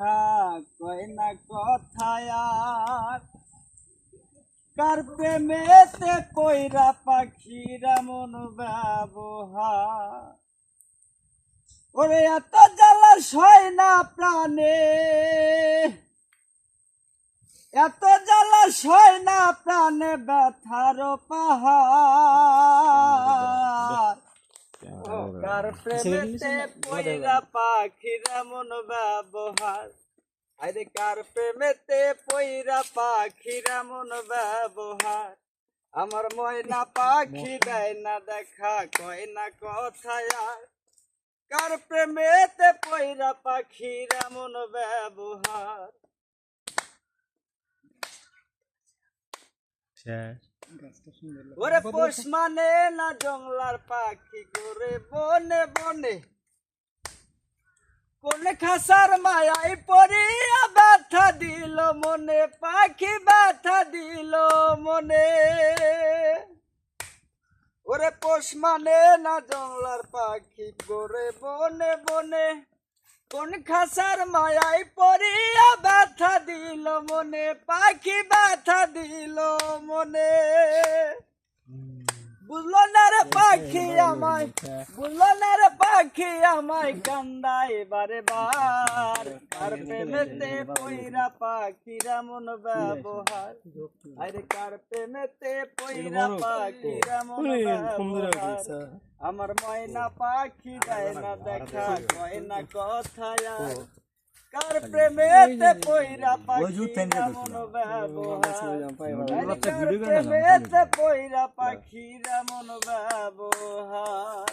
দেখা কয় না কথায় আর। কার প্রেমেতে পয়রা পাখিরা মন ব্যবহার। ওরে এত জ্বালা সয় না প্রাণে। এত জ্বালা সয় না প্রাণে ব্যথার পাহাড়। কার প্রেমেতে পয়রা পাখিরা মন ব্যবহার। আরে কার প্রেমেতে পয়রা পাখিরা মন ব্যবহার? আমার ময়না পাখি দেয় না দেখা কয় না কথায় আর। কার প্রেমেতে পয়রা পাখিরা মন ব্যবহার? ওরে পোষ মানে না জংলার পাখি করে বনে বনে। কোন খাসার মায়াই পড়িয়া ব্যথা দিল মনে পাখি ব্যথা দিল মনে। ওরে পোষ মানে না জংলার পাখি করে বনে বনে। কোন খাসার মায়াই পড়িয়া ব্যথা দিল মনে পাখি ব্যথা দিল মনে বুঝলো না রে পাখি আমায় বুঝলো পাখি আমায় কান্দায় বারে বার। কার প্রেমেতে পইরা পাখিরা মন ব্যবহার? আরে কার প্রেমেতে পইরা পাখিরা মন ব্যবহার? আমার ময়না পাখি দেয় না দেখা কয় না কথা আর। কার প্রেমেতে পয়রা পাখি মন ব্যবহার কার প্রেমেতে পয়রা পাখিরা মন ব্যবহার